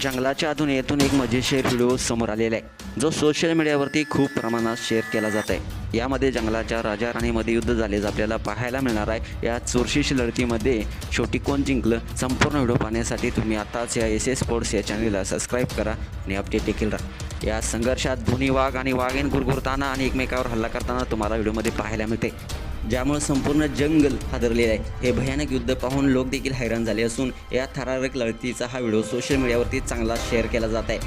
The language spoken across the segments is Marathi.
जंगलाच्या दुनियेतून एक मजेशीर व्हिडिओ समोर आलेला आहे. जो सोशल मीडियावरती खूप प्रमाणात शेअर केला जात आहे. यामध्ये जंगलाच्या राजा राणीमध्ये युद्ध झालेच आपल्याला पाहायला मिळणार आहे. या चोरशीशी लढतीमध्ये शेवटी कोण जिंकलं संपूर्ण व्हिडिओ पाहण्यासाठी तुम्ही आताच या एस एस स्पोर्ट्स या चॅनलला सबस्क्राईब करा आणि अपडेट देखील राहा. या संघर्षात दोन्ही वाघ आणि वाघेन गुरगुरताना आणि एकमेकावर हल्ला करताना तुम्हाला व्हिडिओमध्ये पाहायला मिळते. ज्यामुळे संपूर्ण जंगल हादरलेलं आहे. हे भयानक युद्ध पाहून लोक देखील हैराण झाले असून या थरारक लढतीचा हा व्हिडिओ सोशल मीडियावरती चांगला शेअर केला जात आहे.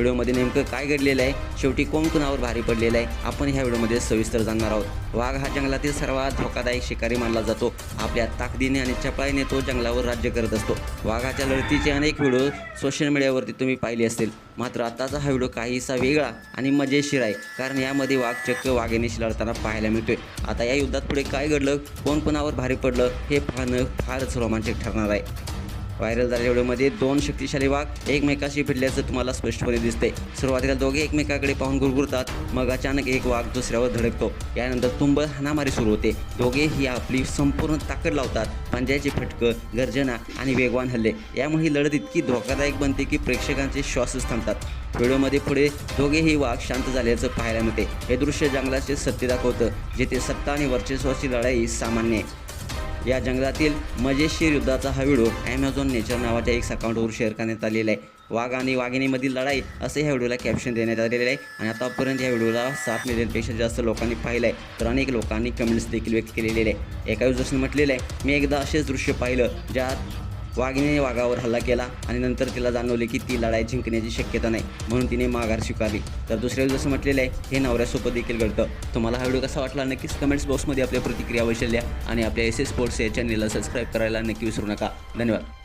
व्हिडिओमध्ये नेमकं काय घडलेलं आहे? शेवटी कोण कुणावर भारी पडलेलं आहे? आपण ह्या व्हिडिओमध्ये सविस्तर जाणणार आहोत. वाघ हा जंगलातील सर्वात धोकादायक शिकारी मानला जातो. आपल्या ताकदीने आणि चपळाईने तो जंगलावर राज्य करत असतो. वाघाच्या लढतीचे अनेक व्हिडिओ सोशल मीडियावरती तुम्ही पाहिले असतील. मात्र आताचा हा व्हिडिओ काहीसा वेगळा आणि मजेशीर आहे. कारण यामध्ये वाघ चक्क वाघिणीशी लढताना पाहायला मिळतोय. आता या युद्धात पुढे काय घडलं? कोण कोणावर भारी पडलं? हे पाहणं फारच रोमांचक ठरणार आहे. व्हायरल झालेल्या व्हिडिओमध्ये दोन शक्तिशाली वाघ एकमेकाशी भिडल्याचं तुम्हाला स्पष्टपणे दिसते सुरुवातीला दोघे एकमेकाकडे पाहून गुरगुरतात मग अचानक एक वाघ दुसऱ्यावर धडकतो. यानंतर तुंबळ हाणामारी सुरू होते. दोघेही आपली संपूर्ण ताकद लावतात. पंजाचे फटकं गर्जना आणि वेगवान हल्ले. यामुळे ही लढत इतकी धोकादायक बनते की प्रेक्षकांचे श्वासच थांबतात. व्हिडिओमध्ये पुढे दोघेही वाघ शांत झाल्याचं पाहायला मिळते. हे दृश्य जंगलाचे सत्य दाखवतं जिथे सत्ता आणि वर्चस्वाची लढाई सामान्य आहे. या जंगलातील मजेशीर युद्धाचा हा व्हिडिओ ॲमेझॉन नेचर नावाच्या एक अकाउंटवर शेअर करण्यात आलेला आहे. वाघ आणि वाघिणीमधील लढाई असं ह्या व्हिडिओला कॅप्शन देण्यात आलेलं आहे. आणि आतापर्यंत या व्हिडिओला सात मिलियनपेक्षा जास्त लोकांनी पाहिलं आहे तर अनेक लोकांनी कमेंट्स देखील व्यक्त केलेले आहे एका युजर्सने म्हटलेलं आहे मी एकदा असेच दृश्य पाहिलं ज्यात वाघिणीने वाघावर हल्ला केला आणि नंतर तिला जाणवले की ती लढाई जिंकण्याची शक्यता नाही म्हणून तिने माघार स्वीकारली. तर दुसऱ्या जसं म्हटलेलं आहे हे नवऱ्यासोबत देखील घडतं. तुम्हाला हा व्हिडिओ कसा वाटला नक्कीच कमेंट्स बॉक्समध्ये आपल्या प्रतिक्रिया वैशल्या आणि आपल्या एस एस स्पोर्ट्स या चॅनलला सबस्क्राईब करायला नक्की विसरू नका. धन्यवाद.